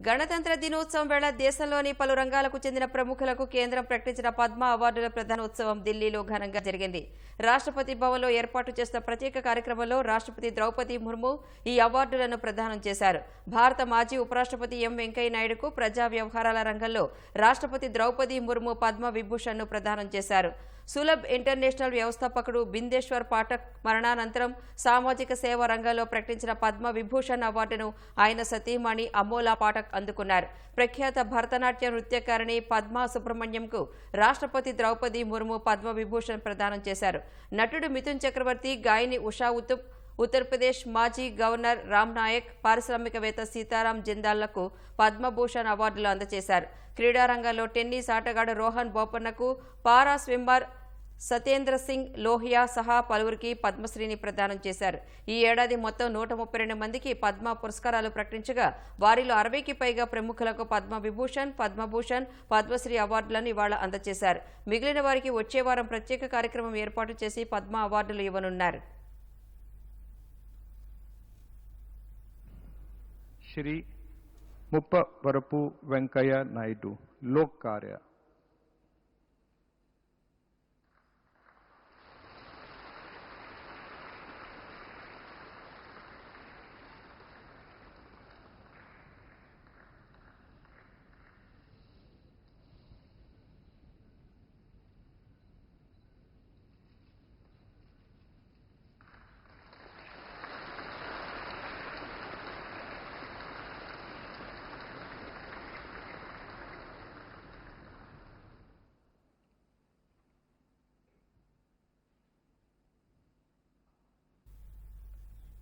గణతంత్ర దినోత్సవం వేళ దేశంలోని పలు రంగాలకు చెందిన ప్రముఖులకు కేంద్రం ప్రకటించిన పద్మ అవార్డుల ప్రధానోత్సవం ఢిల్లీలో ఘనంగా జరిగింది. రాష్ట్రపతి భవన్లో ఏర్పాటు చేసిన ప్రత్యేక కార్యక్రమంలో రాష్ట్రపతి ద్రౌపది ముర్ము ఈ అవార్డులను ప్రదానం చేశారు. భారత మాజీ ఉపరాష్ట్రపతి ఎం వెంకయ్య నాయుడుకు ప్రజా వ్యవహారాల రంగంలో రాష్ట్రపతి ద్రౌపది ముర్ము పద్మ విభూషణ్ను ప్రదానం చేశారు. సులభ్ ఇంటర్నేషనల్ వ్యవస్థాపకుడు బిందేశ్వర్ పాఠక్ మరణానంతరం సామాజిక సేవ రంగంలో ప్రకటించిన పద్మ విభూషణ్ అవార్డును ఆయన సతీమణి అమోలా పాఠక్ అందుకున్నారు. ప్రఖ్యాత భరతనాట్య నృత్యకారిణి పద్మా సుబ్రహ్మణ్యంకు రాష్ట్రపతి ద్రౌపది ముర్ము పద్మ విభూషణ్ ప్రదానం చేశారు. నటుడు మిథున్ చక్రవర్తి గాయని ఉషా ఉతుప్ ఉత్తరప్రదేశ్ మాజీ గవర్నర్ రామ్ నాయక్ పారిశ్రామికవేత్త సీతారాం జిందాల్లకు పద్మభూషణ్ అవార్డులు అందజేశారు. క్రీడారంగంలో టెన్నిస్ ఆటగాడు రోహన్ బోపన్నకు పారా స్విమ్మర్ సత్యేంద్ర సింగ్ లోహియా సహా పలువురికి పద్మశ్రీని ప్రదానం చేశారు. ఈ ఏడాది మొత్తం నూట ముప్పై రెండు మందికి పద్మ పురస్కారాలు ప్రకటించగా వారిలో అరవైకి పైగా ప్రముఖులకు పద్మ విభూషణ్ పద్మభూషణ్ పద్మశ్రీ అవార్డులను ఇవాళ అందజేశారు. మిగిలిన వారికి వచ్చే వారం ప్రత్యేక కార్యక్రమం ఏర్పాటు చేసి పద్మ అవార్డులు ఇవ్వనున్నారు. श्री मुप्पवरपु वेंकैया नायडू लोक कार्य